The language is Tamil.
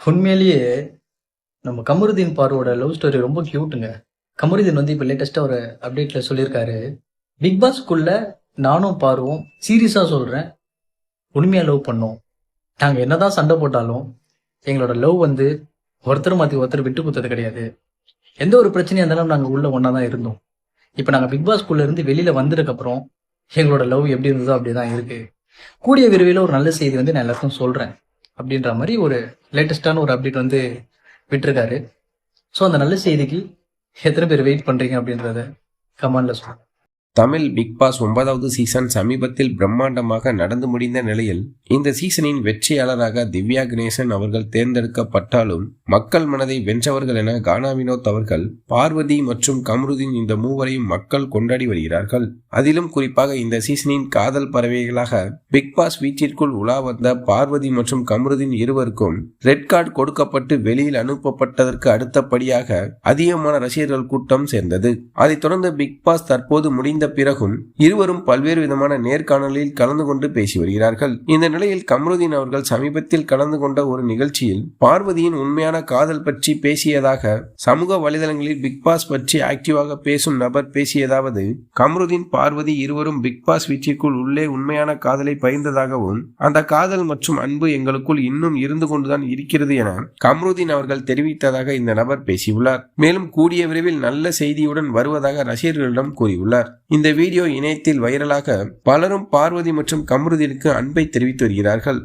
உண்மையிலேயே நம்ம கமருதீன் பார்வோட லவ் ஸ்டோரி ரொம்ப கியூட்டுங்க கமருதீன் வந்து இப்போ லேட்டஸ்ட்டாக ஒரு அப்டேட்டில் சொல்லியிருக்காரு. பிக் பாஸ்க்குள்ள நானும் பார்வோம் சீரியஸாக சொல்கிறேன் உண்மையாக லவ் பண்ணோம். நாங்கள் என்னதான் சண்டை போட்டாலும் எங்களோட லவ் வந்து ஒருத்தர் மாற்றி ஒருத்தர் விட்டு கொடுத்தது கிடையாது. எந்த ஒரு பிரச்சனையாக இருந்தாலும் நாங்கள் உள்ளே ஒன்றா தான் இருந்தோம். இப்போ நாங்கள் பிக் பாஸ்க்குள்ள இருந்து வெளியில் வந்ததுக்கப்புறம் எங்களோட லவ் எப்படி இருந்ததோ அப்படி தான் இருக்குது கூடிய விரைவில் ஒரு நல்ல செய்தி வந்து நான் எல்லாருக்கும் சொல்கிறேன் அப்படின்ற மாதிரி ஒரு லேட்டஸ்டான ஒரு அப்டேட் வந்து விட்டுருக்காரு. ஸோ அந்த நல்ல செய்திக்கு எத்தனை பேர் வெயிட் பண்ணுறீங்க அப்படின்றத கமெண்ட்ல சொல்லுங்கள் தமிழ் பிக் பாஸ் ஒன்பதாவது சீசன் சமீபத்தில் பிரம்மாண்டமாக நடந்து முடிந்த நிலையில் இந்த சீசனின் வெற்றியாளராக திவ்யா கணேசன் அவர்கள் தேர்ந்தெடுக்கப்பட்டாலும் மக்கள் மனதை வென்றவர்கள் என கானா வினோத் அவர்கள் பார்வதி மற்றும் கம்ருதீன் இந்த மூவரையும் மக்கள் கொண்டாடி வருகிறார்கள். அதிலும் குறிப்பாக இந்த சீசனின் காதல் பறவைகளாக பிக் பாஸ் வீட்டிற்குள் உலா வந்த பார்வதி மற்றும் கம்ருதீன் இருவருக்கும் ரெட் கார்டு கொடுக்கப்பட்டு வெளியில் அனுப்பப்பட்டதற்கு அடுத்தபடியாக அதிகமான ரசிகர்கள் கூட்டம் சேர்ந்தது. அதைத் தொடர்ந்து பிக் பாஸ் தற்போது முடிந்த பிறகும் இருவரும் பல்வேறு விதமான நேர்காணலில் கலந்து கொண்டு பேசி வருகிறார்கள். இந்த நிலையில் கம்ருதீன் அவர்கள் சமீபத்தில் கலந்து கொண்ட ஒரு நிகழ்ச்சியில் பார்வதியின் உண்மையான காதல் பற்றி பேசியதாக சமூக வலைதளங்களில் பிக் பாஸ் பற்றி ஆக்டிவாக பேசும் நபர் பேசியதாவது கம்ருதீன் பார்வதி இருவரும் பிக் பாஸ் வீட்டிற்குள் உள்ளே உண்மையான காதலை பகிர்ந்ததாகவும் அந்த காதல் மற்றும் அன்பு எங்களுக்குள் இன்னும் இருந்து கொண்டுதான் இருக்கிறது என கம்ருதீன் அவர்கள் தெரிவித்ததாக இந்த நபர் பேசியுள்ளார். மேலும் கூடிய விரைவில் நல்ல செய்தியுடன் வருவதாக ரசிகர்களிடம் கூறியுள்ளார். இந்த வீடியோ இணையத்தில் வைரலாக பலரும் பார்வதி மற்றும் கம்ருதீனுக்கு அன்பை தெரிவித்து வருகிறார்கள்.